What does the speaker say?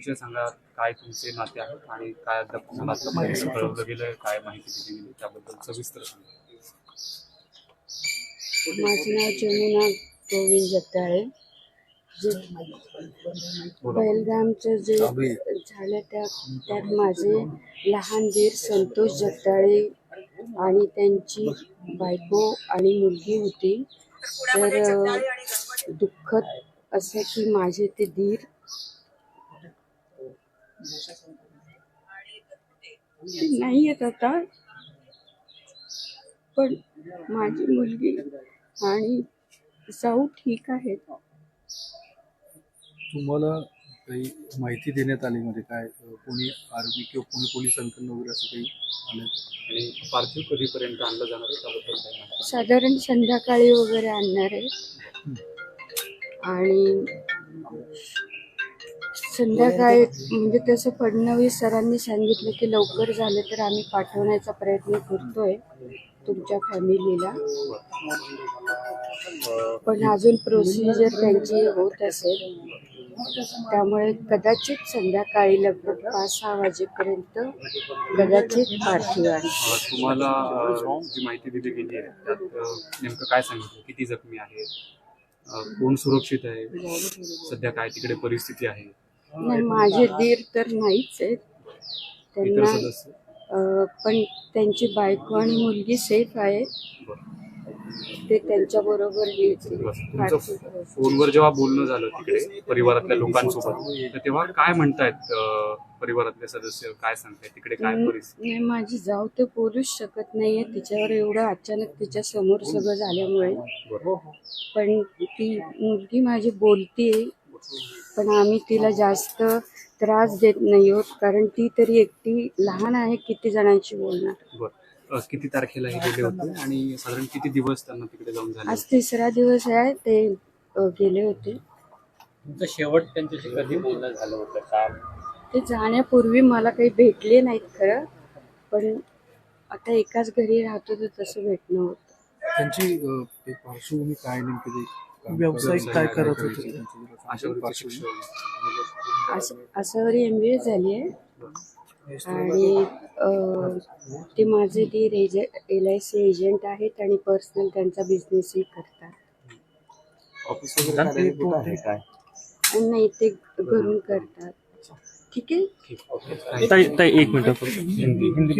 विषय सांगा काय तुमचे नाते आहेत आणि काय अद्याप आतापर्यंत कळवलं गेलं काय माहिती दिली गेली? त्याबद्दल सविस्तर सांगा. माझं नाव जमुना गोविंद जगदाळे जे बेलगामचं जे झालं त्या त्यात माझे लहान दीर संतोष जगदाळे आणि त्यांची बायको आणि मुलगी होती. तर दुःखद असं की माझे ते दीर ते नाही आहेत आता. पण माझी मुलगी आणि जाऊ ठीक आहेत. तुम्हाला काही माहिती देण्यात आली म्हणजे काय कोणी आर्मी किंवा कोणी पोलिसांकडून वगैरे असं काही आलं आणि पार्थिव कधीपर्यंत आणलं जाणार आहे त्याबद्दल काय माहिती? साधारण संध्याकाळी वगैरे आणणार आहे. आणि संध्याकाळी म्हणजे तसं फडणवीस सरांनी सांगितलं की लवकर झालं तर आम्ही पाठवण्याचा प्रयत्न करतोय तुमच्या फॅमिलीला. पण अजून प्रोसिजर त्यांची होत असेल त्यामुळे कदाचित संध्याकाळी लगभग पाच सहा वाजेपर्यंत कदाचित पार्थिव आहे. तुम्हाला जी माहिती दिली गेली आहे त्यात नेमकं काय सांगितलं? किती जखमी आहेत? कोण सुरक्षित आहे? सध्या काय तिकडे परिस्थिती आहे? नाही माझे दीर तर नाहीच आहेत. त्यांना अं, पण त्यांची बायको आणि मुलगी सेफ आहे. ते त्यांच्या बरोबर. तुमचं फोनवर जेव्हा बोलणं झालं तिकडे परिवारातल्या लोकांसोबत तर तेव्हा काय म्हणतायत अ, परिवारातले सदस्य? काय सांगतायत? तिकडे काय परिस्थिती? नाही माझी जाऊ ते बोलूच शकत नाहीये. तिच्यावर एवढं अचानक तिच्या समोर सगळं झाल्यामुळे. पण ती मुलगी माझी बोलतीये. पण आम्ही तिला जास्त त्रास देत नाही आहोत कारण ती तरी एकटी लहान आहे किती जणांशी बोलणार? बरं. अ, किती तारखेला हे गेले होते आणि साधारण किती दिवस त्यांना तिकडे जाऊन झाले आज तिसरा दिवस आहे ते अ, गेले होते. तुमचं शेवट त्यांच्याशी कधी बोलणं झालं होतं? का? ते जाण्यापूर्वी मला काही भेटले नाहीत खरं पण आता एकाच घरी राहतो तर तसं भेटणं होतं. त्यांची अं, ते पार्श्वभूमी काय नेमकी? ते व्यावसायिक काय करत होते? असं आसावरी एम बी ए झाली आहे. आणि अ, ते माझे एज एल आय सी एजंट आहेत आणि पर्सनल त्यांचा बिझनेसही करतात. ऑफिस वगैरे काय? आणि नाही ते घरून करतात. ठीक आहे? ताई ताई एक मिनिट. हिंदी हिंदी